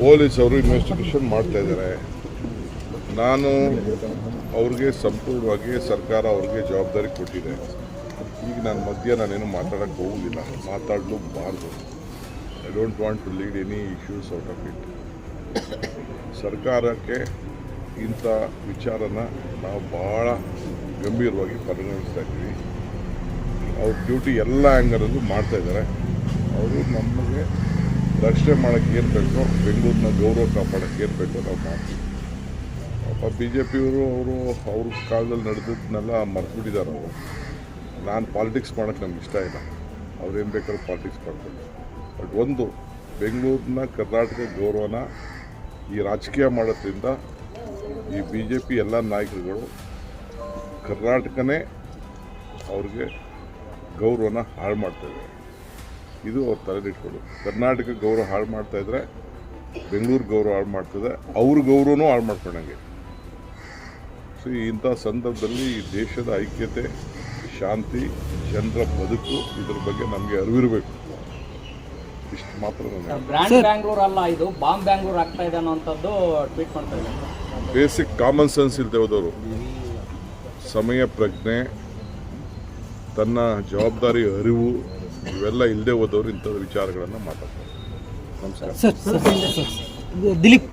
ಪೊಲೀಸವರು investigation ಮಾಡ್ತಾ ಇದ್ದಾರೆ. ನಾನು ಅವ್ರಿಗೆ ಸಂಪೂರ್ಣವಾಗಿ ಸರ್ಕಾರ ಅವ್ರಿಗೆ ಜವಾಬ್ದಾರಿ ಕೊಟ್ಟಿದೆ. ಈಗ ನಾನು ಮಧ್ಯ ನಾನೇನು ಮಾತಾಡೋಕ್ಕೆ ಹೋಗೋದಿಲ್ಲ. ಮಾತಾಡಲು ಬಾರ್ದು. I don't want to lead any issues out of it ಸರ್ಕಾರಕ್ಕೆ ಇಂಥ ವಿಚಾರನ ನಾವು ಭಾಳ ಗಂಭೀರವಾಗಿ ಪರಿಗಣಿಸ್ತಾ ಇದ್ದೀವಿ. ಅವ್ರ ಡ್ಯೂಟಿ ಎಲ್ಲ ಆ್ಯಂಗಲಲ್ಲೂ ಮಾಡ್ತಾಯಿದ್ದಾರೆ ಅವರು ನಮಗೆ ರಕ್ಷಣೆ ಮಾಡೋಕ್ಕೆ ಏನು ಬೇಕೋ, ಬೆಂಗಳೂರಿನ ಗೌರವ ಕಾಪಾಡೋಕ್ಕೆ ಏನು ಬೇಕೋ ನಾವು ಮಾಡ್ತೀವಿ ಪಾಪ ಬಿ ಜೆ ಪಿಯವರು ಅವರು, ಅವ್ರ ಕಾಲದಲ್ಲಿ ನಡೆದಿದ್ದನ್ನೆಲ್ಲ ಮರ್ತ್ಬಿಟ್ಟಿದ್ದಾರೆ ಅವರು. ನಾನು ಪಾಲಿಟಿಕ್ಸ್ ಮಾಡೋಕ್ಕೆ ನಮ್ಗೆ ಇಷ್ಟ ಇಲ್ಲ. ಅವ್ರೇನು ಬೇಕಾದ್ರೂ ಪಾಲಿಟಿಕ್ಸ್ ಮಾಡ್ತಾರೆ ಬಟ್ ಒಂದು, ಬೆಂಗಳೂರಿನ ಕರ್ನಾಟಕ ಗೌರವನ ಈ ರಾಜಕೀಯ ಮಾಡೋದ್ರಿಂದ ಈ ಬಿ ಜೆ ಪಿ ಎಲ್ಲ ನಾಯಕರುಗಳು ಕರ್ನಾಟಕನೇ ಅವ್ರಿಗೆ ಗೌರವನ ಹಾಳು ಮಾಡ್ತಾಯಿದ್ದಾರೆ ಇದು ಅವ್ರ ತಲೆಲಿಟ್ಕೊಳ್ಳು ಕರ್ನಾಟಕ ಗೌರವ ಹಾಳು ಮಾಡ್ತಾಯಿದ್ರೆ ಬೆಂಗಳೂರು ಗೌರವ ಹಾಳು ಮಾಡ್ತದೆ ಅವ್ರ ಗೌರವನೂ ಹಾಳು ಮಾಡ್ಕೊಂಡಂಗೆ. ಸೊ ಇಂಥ ಸಂದರ್ಭದಲ್ಲಿ ಈ ದೇಶದ ಐಕ್ಯತೆ ಶಾಂತಿ ಜನರ ಬದುಕು ಇದ್ರ ಬಗ್ಗೆ ನಮಗೆ ಅರಿವಿರಬೇಕು ಇಷ್ಟು ಮಾತ್ರ ನನಗೆ ಬ್ರ್ಯಾಂಡ್ ಬ್ಯಾಂಗ್ಳೂರ್ ಅಲ್ಲ ಇದು ಬಾಂಬ್ ಬ್ಯಾಂಗ್ಳೂರ್ ಆಗ್ತಾ ಇದೆ ಅನ್ನೋಂಥದ್ದು ಟ್ವೀಟ್ ಮಾಡ್ತಾ ಇದ್ದಾರೆ ಬೇಸಿಕ್ ಕಾಮನ್ ಸೆನ್ಸ್ ಇಲ್ಲದೆ ಹೋದವರು. ಸಮಯ ಪ್ರಜ್ಞೆ ತನ್ನ ಜವಾಬ್ದಾರಿ ಅರಿವು ಇವೆಲ್ಲ ಇಲ್ಲದೆ ಹೋದವರು ಇಂಥದ್ದು ವಿಚಾರಗಳನ್ನು ಮಾತಾಡ್ತಾರೆ ನಮಸ್ಕಾರ. ದಿಲೀಪ್.